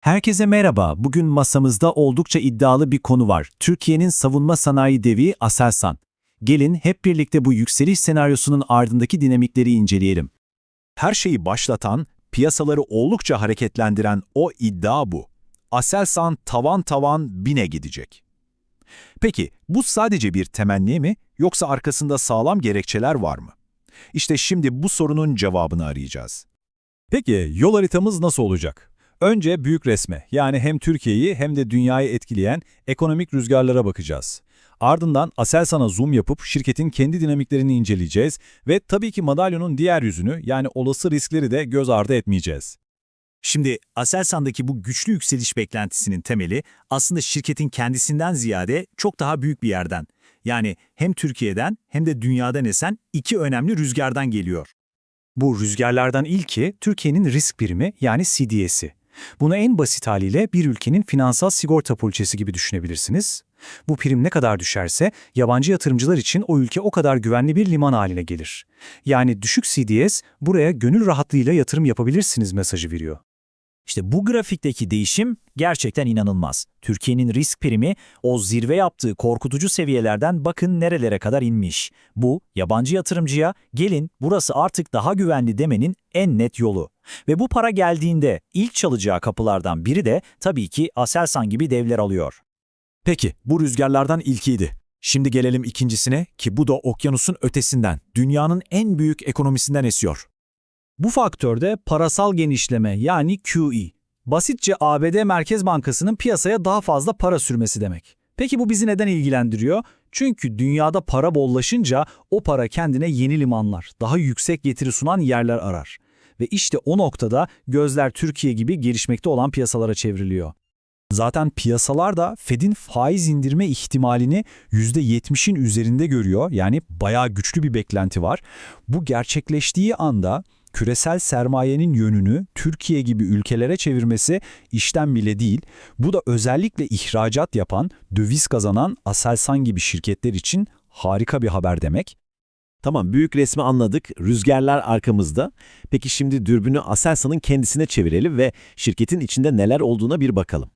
Herkese merhaba. Bugün masamızda oldukça iddialı bir konu var. Türkiye'nin savunma sanayi devi Aselsan. Gelin hep birlikte bu yükseliş senaryosunun ardındaki dinamikleri inceleyelim. Her şeyi başlatan, piyasaları oldukça hareketlendiren o iddia bu. Aselsan tavan tavan bine gidecek. Peki bu sadece bir temenni mi yoksa arkasında sağlam gerekçeler var mı? İşte şimdi bu sorunun cevabını arayacağız. Peki yol haritamız nasıl olacak? Önce büyük resme yani hem Türkiye'yi hem de dünyayı etkileyen ekonomik rüzgarlara bakacağız. Ardından Aselsan'a zoom yapıp şirketin kendi dinamiklerini inceleyeceğiz ve tabii ki madalyonun diğer yüzünü yani olası riskleri de göz ardı etmeyeceğiz. Şimdi Aselsan'daki bu güçlü yükseliş beklentisinin temeli aslında şirketin kendisinden ziyade çok daha büyük bir yerden. Yani hem Türkiye'den hem de dünyadan esen iki önemli rüzgardan geliyor. Bu rüzgarlardan ilki Türkiye'nin risk primi yani CDS'i. Bunu en basit haliyle bir ülkenin finansal sigorta poliçesi gibi düşünebilirsiniz. Bu prim ne kadar düşerse yabancı yatırımcılar için o ülke o kadar güvenli bir liman haline gelir. Yani düşük CDS buraya gönül rahatlığıyla yatırım yapabilirsiniz mesajı veriyor. İşte bu grafikteki değişim gerçekten inanılmaz. Türkiye'nin risk primi o zirve yaptığı korkutucu seviyelerden bakın nerelere kadar inmiş. Bu yabancı yatırımcıya gelin burası artık daha güvenli demenin en net yolu. Ve bu para geldiğinde ilk çalacağı kapılardan biri de tabii ki Aselsan gibi devler alıyor. Peki bu rüzgarlardan ilkiydi. Şimdi gelelim ikincisine ki bu da okyanusun ötesinden, dünyanın en büyük ekonomisinden esiyor. Bu faktör de parasal genişleme yani QE. Basitçe ABD Merkez Bankası'nın piyasaya daha fazla para sürmesi demek. Peki bu bizi neden ilgilendiriyor? Çünkü dünyada para bollaşınca o para kendine yeni limanlar, daha yüksek getiri sunan yerler arar. Ve işte o noktada gözler Türkiye gibi gelişmekte olan piyasalara çevriliyor. Zaten piyasalar da Fed'in faiz indirme ihtimalini %70'in üzerinde görüyor. Yani bayağı güçlü bir beklenti var. Bu gerçekleştiği anda küresel sermayenin yönünü Türkiye gibi ülkelere çevirmesi işten bile değil. Bu da özellikle ihracat yapan, döviz kazanan Aselsan gibi şirketler için harika bir haber demek. Tamam büyük resmi anladık, rüzgarlar arkamızda. Peki şimdi dürbünü Aselsan'ın kendisine çevirelim ve şirketin içinde neler olduğuna bir bakalım.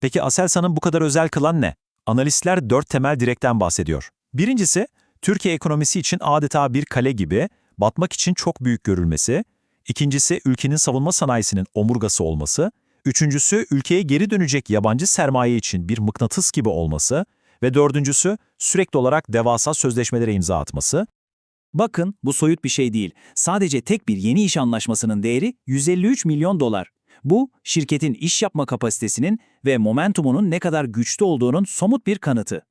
Peki Aselsan'ın bu kadar özel kılan ne? Analistler dört temel direkten bahsediyor. Birincisi, Türkiye ekonomisi için adeta bir kale gibi, batmak için çok büyük görülmesi. İkincisi, ülkenin savunma sanayisinin omurgası olması. Üçüncüsü, ülkeye geri dönecek yabancı sermaye için bir mıknatıs gibi olması. Ve dördüncüsü, sürekli olarak devasa sözleşmelere imza atması. Bakın bu soyut bir şey değil. Sadece tek bir yeni iş anlaşmasının değeri 153 milyon dolar. Bu, şirketin iş yapma kapasitesinin ve momentumunun ne kadar güçlü olduğunun somut bir kanıtı.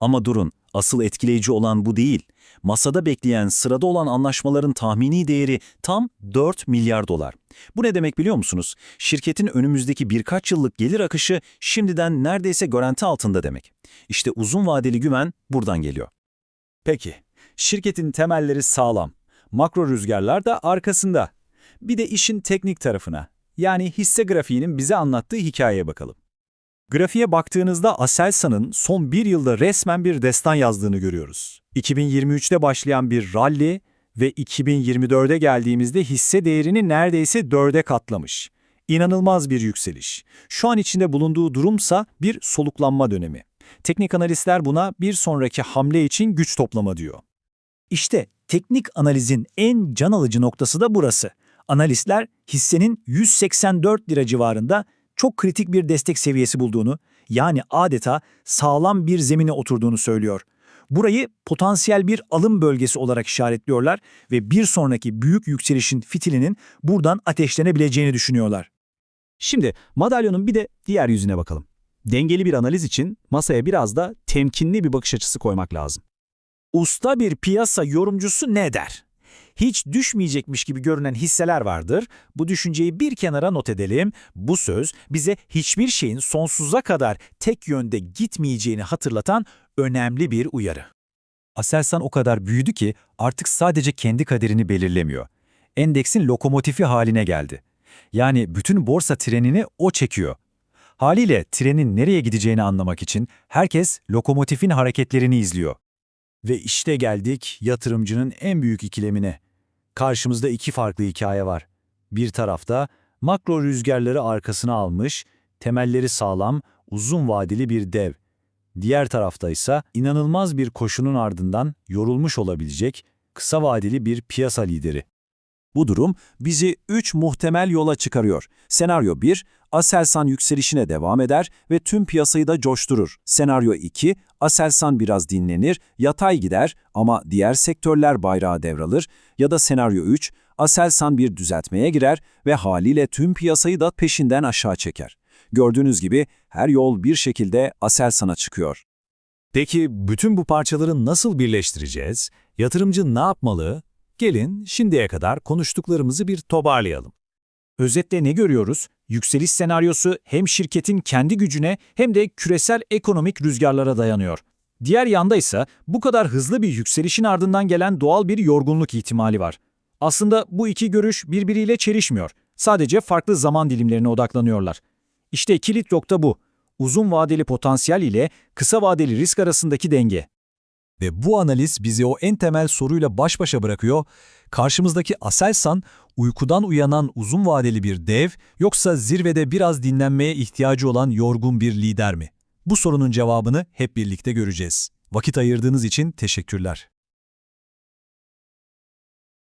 Ama durun, asıl etkileyici olan bu değil. Masada bekleyen, sırada olan anlaşmaların tahmini değeri tam 4 milyar dolar. Bu ne demek biliyor musunuz? Şirketin önümüzdeki birkaç yıllık gelir akışı şimdiden neredeyse garanti altında demek. İşte uzun vadeli güven buradan geliyor. Peki, şirketin temelleri sağlam. Makro rüzgarlar da arkasında. Bir de işin teknik tarafına, yani hisse grafiğinin bize anlattığı hikayeye bakalım. Grafiğe baktığınızda Aselsan'ın son bir yılda resmen bir destan yazdığını görüyoruz. 2023'te başlayan bir rally ve 2024'e geldiğimizde hisse değerini neredeyse dörde katlamış. İnanılmaz bir yükseliş. Şu an içinde bulunduğu durumsa bir soluklanma dönemi. Teknik analistler buna bir sonraki hamle için güç toplama diyor. İşte teknik analizin en can alıcı noktası da burası. Analistler hissenin 184 lira civarında çok kritik bir destek seviyesi bulduğunu, yani adeta sağlam bir zemine oturduğunu söylüyor. Burayı potansiyel bir alım bölgesi olarak işaretliyorlar ve bir sonraki büyük yükselişin fitilinin buradan ateşlenebileceğini düşünüyorlar. Şimdi madalyonun bir de diğer yüzüne bakalım. Dengeli bir analiz için masaya biraz da temkinli bir bakış açısı koymak lazım. Usta bir piyasa yorumcusu ne der? Hiç düşmeyecekmiş gibi görünen hisseler vardır. Bu düşünceyi bir kenara not edelim. Bu söz bize hiçbir şeyin sonsuza kadar tek yönde gitmeyeceğini hatırlatan önemli bir uyarı. Aselsan o kadar büyüdü ki artık sadece kendi kaderini belirlemiyor. Endeksin lokomotifi haline geldi. Yani bütün borsa trenini o çekiyor. Haliyle trenin nereye gideceğini anlamak için herkes lokomotifin hareketlerini izliyor. Ve işte geldik yatırımcının en büyük ikilemine. Karşımızda iki farklı hikaye var. Bir tarafta Makro rüzgarları arkasına almış, temelleri sağlam, uzun vadeli bir dev. Diğer tarafta ise inanılmaz bir koşunun ardından yorulmuş olabilecek kısa vadeli bir piyasa lideri. Bu durum bizi 3 muhtemel yola çıkarıyor. Senaryo 1, Aselsan yükselişine devam eder ve tüm piyasayı da coşturur. Senaryo 2, Aselsan biraz dinlenir, yatay gider ama diğer sektörler bayrağı devralır. Ya da senaryo 3, Aselsan bir düzeltmeye girer ve haliyle tüm piyasayı da peşinden aşağı çeker. Gördüğünüz gibi her yol bir şekilde Aselsan'a çıkıyor. Peki bütün bu parçaları nasıl birleştireceğiz? Yatırımcı ne yapmalı? Gelin şimdiye kadar konuştuklarımızı bir toparlayalım. Özetle ne görüyoruz? Yükseliş senaryosu hem şirketin kendi gücüne hem de küresel ekonomik rüzgarlara dayanıyor. Diğer yanda ise bu kadar hızlı bir yükselişin ardından gelen doğal bir yorgunluk ihtimali var. Aslında bu iki görüş birbiriyle çelişmiyor. Sadece farklı zaman dilimlerine odaklanıyorlar. İşte kilit nokta bu. Uzun vadeli potansiyel ile kısa vadeli risk arasındaki denge. Ve bu analiz bizi o en temel soruyla baş başa bırakıyor. Karşımızdaki Aselsan, uykudan uyanan uzun vadeli bir dev yoksa zirvede biraz dinlenmeye ihtiyacı olan yorgun bir lider mi? Bu sorunun cevabını hep birlikte göreceğiz. Vakit ayırdığınız için teşekkürler.